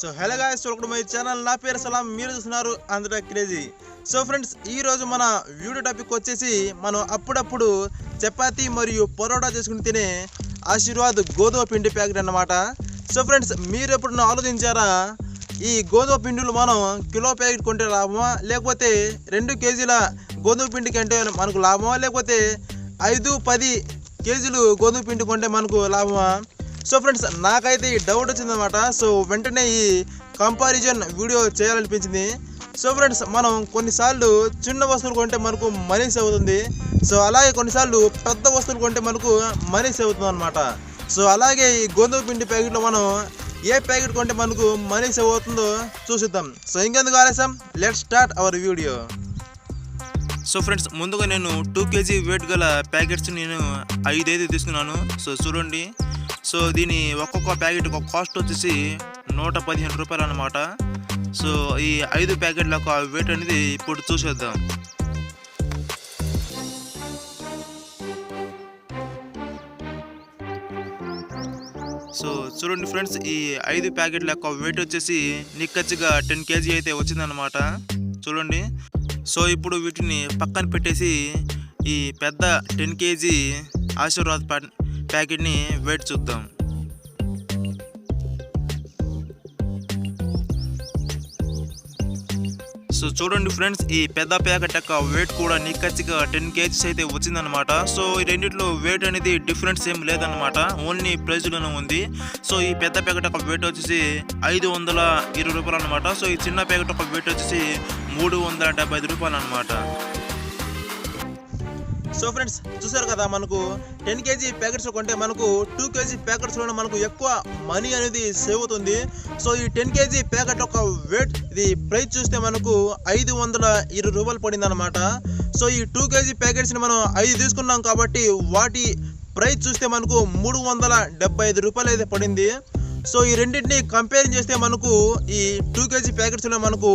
So hello guys welcome my channel నా పేరు సలాం మీరు చూస్తున్నారు ఆంధ్ర క్రేజీ సో ఫ్రెండ్స్ ఈ రోజు మన వీడియో టాపిక్ వచ్చేసి మనం అప్పుడప్పుడు చపాతీ మరియు పరోటా చేసుకుని తినే ఆశీర్వాద్ గోధుమ పిండి ప్యాకెట్ అన్నమాట. సో ఫ్రెండ్స్ మీరు ఎప్పుడన్నా ఆలోచించారా? ఈ గోధుమ పిండిలు మనం కిలో ప్యాకెట్ కొంటే లాభమా? లేకపోతే రెండు కేజీల గోధుమ పిండి కంటే మనకు లాభమా? లేకపోతే ఐదు పది కేజీలు గోధుమ పిండి కొంటే మనకు లాభమా? సో ఫ్రెండ్స్ నాకైతే ఈ డౌట్ వచ్చిందనమాట సో వెంటనే ఈ కంపారిజన్ వీడియో చేయాలనిపించింది. సో ఫ్రెండ్స్ మనం కొన్నిసార్లు చిన్న వస్తువులు కొంటే మనకు మనీ సేవ్ అవుతుంది. సో అలాగే కొన్నిసార్లు పెద్ద వస్తువులు కొంటే మనకు మనీ సేవ్ అవుతుంది అనమాట సో అలాగే ఈ గోధుమ పిండి ప్యాకెట్లో మనం ఏ ప్యాకెట్ కొంటే మనకు మనీ సేవ్ అవుతుందో చూసిద్దాం. సో ఇంకెందుకు ఆలస్యం? Let start our video so friends ముందుగా నేను టూ కేజీ వెయిట్ గల ప్యాకెట్స్ నేను ఐదైదు తీసుకున్నాను. సో చూడండి. సో దీని ఒక్కొక్క ప్యాకెట్ ఒక కాస్ట్ వచ్చేసి నూట పదిహేను రూపాయలు అనమాట సో ఈ ఐదు ప్యాకెట్ల ఒక వెయిట్ అనేది ఇప్పుడు చూసేద్దాం. సో చూడండి ఫ్రెండ్స్ ఈ ఐదు ప్యాకెట్ల యొక్క వెయిట్ వచ్చేసి నిక్కచ్చిగా టెన్ కేజీ అయితే వచ్చిందనమాట చూడండి. సో ఇప్పుడు వీటిని పక్కన పెట్టేసి ఈ పెద్ద టెన్ కేజీ ఆశీర్వాద్ ప్యాకెట్ని వెయిట్ చూద్దాం. సో చూడండి ఫ్రెండ్స్ ఈ పెద్ద ప్యాకెట్ యొక్క వెయిట్ కూడా నిక్కచ్చిగా టెన్ కేజీస్ అయితే వచ్చిందనమాట సో ఈ రెండిట్లో వెయిట్ అనేది డిఫరెన్స్ ఏం లేదనమాట ఓన్లీ ప్రైజ్లోనే ఉంది. సో ఈ పెద్ద ప్యాకెట్ యొక్క వెయిట్ వచ్చేసి ఐదు వందల ఇరవై రూపాయలు అనమాట సో ఈ చిన్న ప్యాకెట్ యొక్క వెయిట్ వచ్చేసి మూడు వందల డెబ్బై ఐదు రూపాయలు అనమాట సో ఫ్రెండ్స్ చూసారు కదా మనకు టెన్ కేజీ ప్యాకెట్స్ కొంటే మనకు టూ కేజీ ప్యాకెట్స్లోనే మనకు ఎక్కువ మనీ అనేది సేవ్ అవుతుంది. సో ఈ టెన్ కేజీ ప్యాకెట్ యొక్క వెయిట్ ఇది ప్రైస్ చూస్తే మనకు ఐదు వందల ఇరవై రూపాయలు పడిందనమాట సో ఈ టూ కేజీ ప్యాకెట్స్ని మనం ఐదు తీసుకున్నాం కాబట్టి వాటి ప్రైస్ చూస్తే మనకు మూడు వందల డెబ్బై ఐదు రూపాయలు అయితే పడింది. సో ఈ రెండింటిని కంపేర్ చేస్తే మనకు ఈ టూ కేజీ ప్యాకెట్స్లో మనకు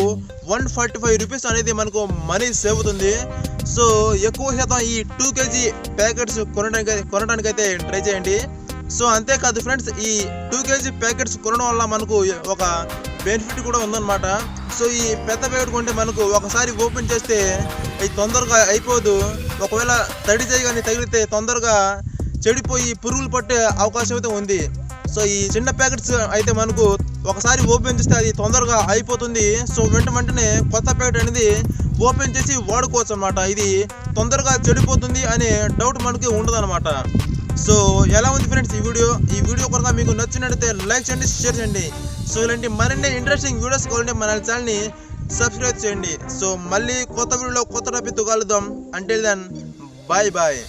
వన్ ఫార్టీ ఫైవ్ రూపీస్ అనేది మనకు మనీ సేవ్ అవుతుంది. సో ఎక్కువ శాతం ఈ టూ కేజీ ప్యాకెట్స్ కొనడానికి కొనడానికి అయితే ట్రై చేయండి. సో అంతేకాదు ఫ్రెండ్స్ ఈ టూ కేజీ ప్యాకెట్స్ కొనడం వల్ల మనకు ఒక బెనిఫిట్ కూడా ఉందన్నమాట. సో ఈ పెద్ద ప్యాకెట్ కొంటే మనకు ఒకసారి ఓపెన్ చేస్తే ఇది తొందరగా అయిపోదు. ఒకవేళ తడి చేయగానే తగిలితే తొందరగా చెడిపోయి పురుగులు పట్టే అవకాశం అయితే ఉంది. సో ఈ చిన్న ప్యాకెట్స్ అయితే మనకు ఒకసారి ఓపెన్ చేస్తే అది తొందరగా అయిపోతుంది. సో వెంట వెంటనే కొత్త ప్యాకెట్ అనేది ఓపెన్ చేసి వాడుకోవచ్చు అనమాట ఇది తొందరగా చెడిపోతుంది అనే డౌట్ మనకి ఉండదు అనమాట సో ఎలా ఉంది ఫ్రెండ్స్ ఈ వీడియో? ఈ వీడియో కనుక మీకు నచ్చినట్లయితే లైక్ చేయండి షేర్ చేయండి. సో ఇలాంటి మరిన్ని ఇంట్రెస్టింగ్ వీడియోస్ కావాలంటే మన ఛానల్ని సబ్స్క్రైబ్ చేయండి. సో మళ్ళీ కొత్త వీడియోలో కొత్త టాపిక్ కలుద్దాం. అంటే దెన్ బాయ్ బాయ్